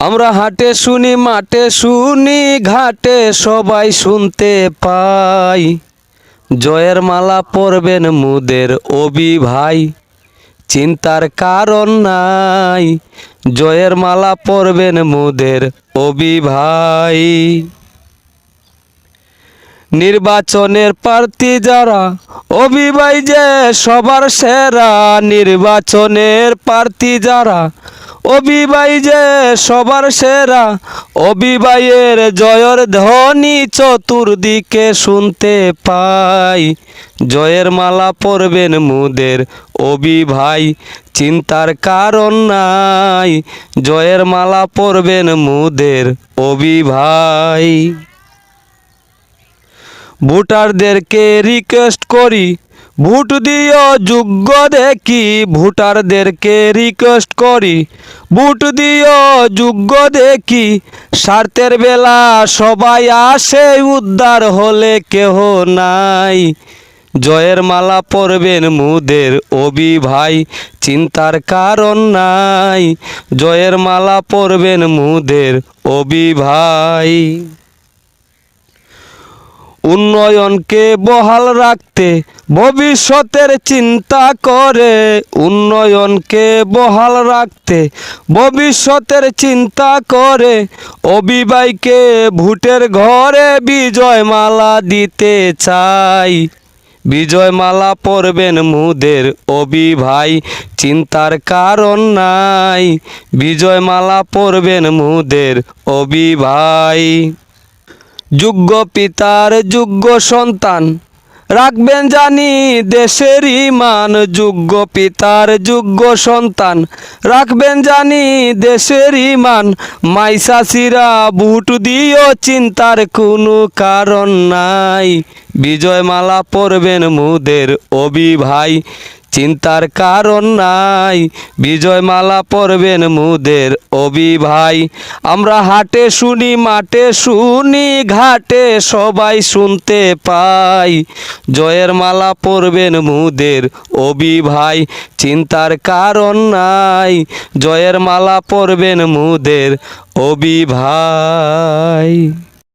আমরা হাটে শুনি, মাঠে শুনি, ঘাটে সবাই শুনতে পাই। জয়ের মালা পরবেন মুদের অবি ভাই চিন্তার কারণ নাই। জয়ের মালা পরবেন মুদের অবি ভাই নির্বাচনের প্রার্থী যারা, অবিবাই যে সবার সেরা। নির্বাচনের প্রার্থী যারা অবিবাই যে সবার সেরা অবিবাইয়ের জয়ের ধ্বনি চতুর্দিকে শুনতে পাই। জয়ের মালা পরবেন মুদের অবি ভাই চিন্তার কারণ নাই। জয়ের মালা পরবেন মুদের অবি ভাই ভোটারদেরকে রিকোয়েস্ট করি ভোট দিও যোগ্য দেখি, ভোটারদেরকে রিকোয়েস্ট করি। ভোট দিও যোগ্য দেখি, স্বার্থের বেলা সবাই আসে, উদ্ধার হলে কেহ নাই। জয়ের মালা পরবেন মুদের অবি ভাই চিন্তার কারণ নাই। জয়ের মালা পরবেন মুদের অবি ভাই উন্নয়নকে বহাল রাখতে ভবিষ্যতের চিন্তা করে। উন্নয়নকে বহাল রাখতে ভবিষ্যতের চিন্তা করে। অবিবাইকে ভোটের ঘরে বিজয় মালা দিতে চাই। বিজয় মালা পরবেন মুদের অবি ভাই চিন্তার কারণ নাই। বিজয় মালা পরবেন মুদের অবি ভাই যোগ্য পিতার যোগ্য সন্তান। রাখবেন জানি দেশের ইমান, যোগ্য পিতার যোগ্য সন্তান। রাখবেন জানি দেশের ইমান মাইসাসিরা বুট দিও চিন্তার কোনো কারণ নাই। বিজয়মালা পরবেন মুদের অবি ভাই চিন্তার কারণ নাই। বিজয় মালা পরবেন মুদের অবি ভাই আমরা হাটে শুনি, মাঠে শুনি, ঘাটে সবাই শুনতে পাই। জয়ের মালা পরবেন মুদের অবি ভাই চিন্তার কারণ নাই, জয়ের মালা পরবেন মুদের অবি ভাই